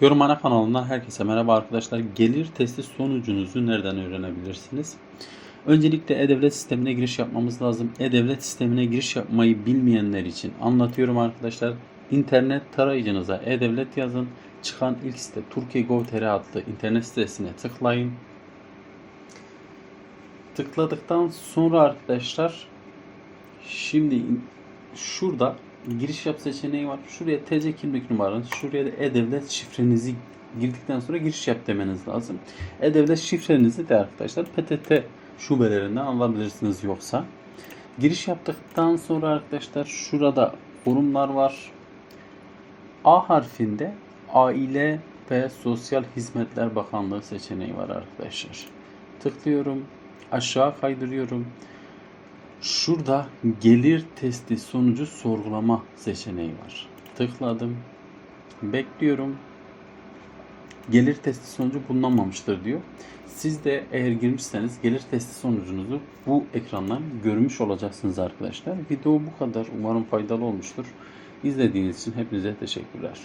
Yorum Ana kanalından herkese merhaba arkadaşlar. Gelir testi sonucunuzu nereden öğrenebilirsiniz? Öncelikle e-devlet sistemine giriş yapmamız lazım. E-devlet sistemine giriş yapmayı bilmeyenler için anlatıyorum arkadaşlar. İnternet tarayıcınıza e-devlet yazın. Çıkan ilk site Türkiye Gov.tr adlı internet sitesine tıklayın. Tıkladıktan sonra arkadaşlar şimdi şurada giriş yap seçeneği var. Şuraya TC kimlik numaranız, şuraya da E-Devlet şifrenizi girdikten sonra giriş yap demeniz lazım. E-Devlet şifrenizi de arkadaşlar PTT şubelerinden alabilirsiniz yoksa. Giriş yaptıktan sonra arkadaşlar şurada forumlar var. A harfinde Aile ve Sosyal Hizmetler Bakanlığı seçeneği var arkadaşlar. Tıklıyorum. Aşağı kaydırıyorum. Şurada gelir testi sonucu sorgulama seçeneği var. Tıkladım. Bekliyorum. Gelir testi sonucu bulunamamıştır diyor. Siz de eğer girmişseniz gelir testi sonucunuzu bu ekrandan görmüş olacaksınız arkadaşlar. Video bu kadar. Umarım faydalı olmuştur. İzlediğiniz için hepinize teşekkürler.